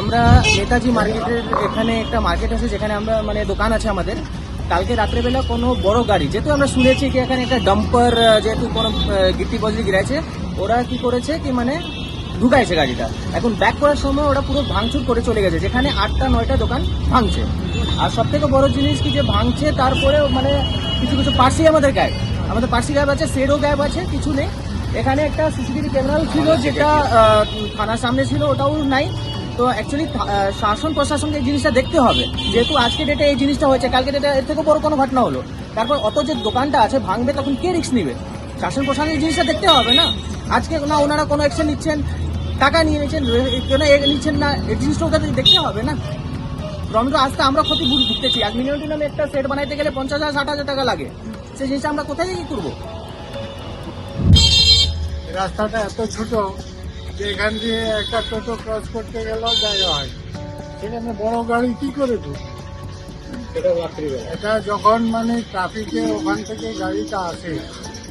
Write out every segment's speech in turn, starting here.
আমরা নেতাজি মার্কেটের এখানে একটা মার্কেট আছে, যেখানে আমরা মানে দোকান আছে আমাদের। কালকে রাত্রেবেলা কোনো বড় গাড়ি, যেহেতু আমরা শুনেছি কি এখানে একটা ডাম্পার যেহেতু কোনো গিট্টি বজরি গিরাইছে, ওরা কি করেছে কি মানে ঢুকাইছে গাড়িটা। এখন ব্যাক করার সময় ওরা পুরো ভাঙচুর করে চলে গেছে, যেখানে আটটা, নয়টা দোকান ভাঙছে। আর সব থেকে বড় জিনিস কি যে ভাঙছে, তারপরে মানে কিছু কিছু পার্সি আমাদের গায়ে। আমাদের পার্সি গায়েব আছে সেডও গায়েব আছে, কিছু নেই। এখানে একটা সিসিটিভি ক্যামেরাও ছিল, যেটা থানার সামনে ছিল, ওটাও নাই। তো অ্যাকচুয়ালি শাসন প্রশাসনকে এই জিনিসটা দেখতে হবে। যেহেতু আজকে ডেটে এই জিনিসটা হয়েছে, কালকে ডেটে এর থেকে বড় কোনো ঘটনা হলো। তারপর অত যে দোকানটা আছে ভাঙবে, তখন কে রিস্ক নেবে? শাসন প্রশাসন এই জিনিসটা দেখতে হবে না? আজকে না ওনারা কোনো অ্যাকশন নিচ্ছেন, টাকা নিয়ে নিচ্ছেন কেন নিচ্ছেন না, এই জিনিসটা ওদের দেখতে হবে না? রমজান আজকে আমরা ক্ষতি ভুগতেছি। এক মিনিটের নামে একটা সেট বানাইতে গেলে পঞ্চাশ হাজার, ষাট হাজার টাকা লাগে। সেই জিনিসটা আমরা কোথায় গিয়ে করব? রাস্তাটা এত ছোট যে এখান দিয়ে একটা টোটো ক্রস করতে গেলেও জায়গা হয়। সেখানে বড় গাড়ি কি করে ঢুকবে? এটা যখন মানে ট্রাফিকে ওখান থেকে গাড়িটা আসে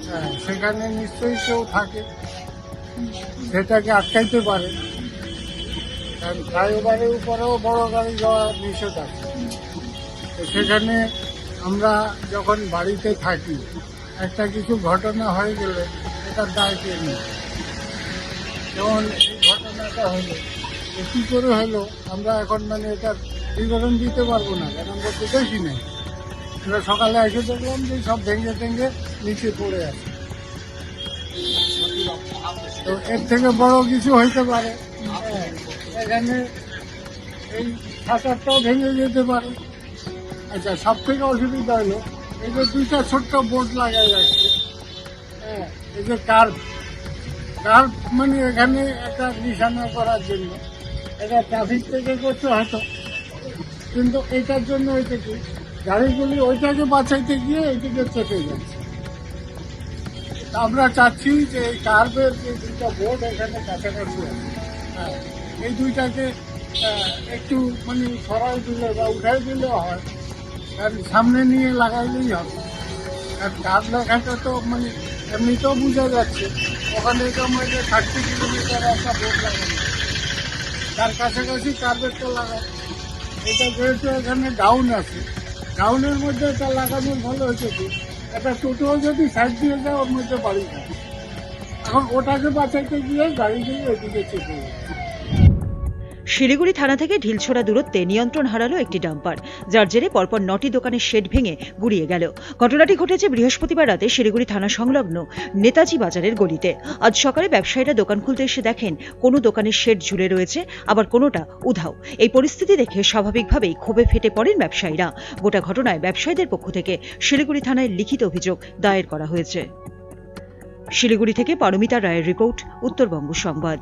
হ্যাঁ, সেখানে নিশ্চয়ই কেউ থাকে। সেটাকে আটকাইতে পারে। কারণ ফ্লাইওভারের উপরেও বড় গাড়ি যাওয়া নিষেধ আছে। সেখানে আমরা যখন বাড়িতে থাকি একটা কিছু ঘটনা হয়ে গেলে এটার দায় কে নিই যেমন এই ঘটনাটা হলো কী করে হলো? আমরা এখন মানে এটার বিবরণ দিতে পারব না কারণ আমরা তো দেখি নাই। আমরা সকালে এসে দেখলাম যে সব ভেঙে ভেঙে নিচে পড়ে আছে। তো এর থেকে বড় কিছু হইতে পারে। এখানে এই শাটারটাও ভেঙে যেতে পারে। আচ্ছা সব থেকে অসুবিধা হলো, এই যে দুইটা ছোট্ট বোর্ড লাগাই রাখছে হ্যাঁ এই যে কার্ভ। কার্ভ মানে এখানে একটা নিশানা করার জন্য। এটা ট্রাফিক থেকে করতে হয়তো কিন্তু এটার জন্য হইতে কি, গাড়িগুলি ওইটাকে বাঁচাইতে গিয়ে এইদিকে চেপে যাচ্ছে। আমরা চাচ্ছি যে এই কার্ভের যে দুইটা বোর্ড এখানে কাছাকাছি আছে হ্যাঁ এই দুইটাকে একটু মানে সরাই দিলে বা উঠাই দিলেও হয়। কারণ সামনে নিয়ে লাগাইলেই হবে। আর কার লেখাটা তো মানে এমনিতেও বোঝা যাচ্ছে। ওখানে তো আমাদের থার্টি কিলোমিটার একটা বোর্ড লাগানো। তার কাছাকাছি কার্পেটটা লাগায় এটা যেহেতু এখানে ডাউন আছে ডাউনের মধ্যে এটা লাগানো ভালো হয়েছে কি? একটা টোটো যদি সাইড দিয়ে যায়, ওর মধ্যে বাড়ি যায় এখন ওটাকে বাঁচাইতে গিয়ে গাড়িগুলো এদিকে চেপে যায় শিলিগুড়ি থানা থেকে ঢিলছোড়া দূরত্বে নিয়ন্ত্রণ হারালো একটি ডাম্পার। যার জেরে পরপর নটি দোকানের শেড ভেঙে গুড়িয়ে গেল। ঘটনাটি ঘটেছে বৃহস্পতিবার রাতে শিলিগুড়ি থানা সংলগ্ন নেতাজি বাজারের গলিতে। আজ সকালে ব্যবসায়ীরা দোকান খুলতে এসে দেখেন, কোনো দোকানের শেড ঝুলে রয়েছে, আবার কোনোটা উধাও। এই পরিস্থিতি দেখে স্বাভাবিকভাবেই ক্ষোভে ফেটে পড়েন ব্যবসায়ীরা। গোটা ঘটনায় ব্যবসায়ীদের পক্ষ থেকে শিলিগুড়ি থানায় লিখিত অভিযোগ দায়ের করা হয়েছে। শিলিগুড়ি থেকে পারমিতা রায়ের রিপোর্ট, উত্তরবঙ্গ সংবাদ।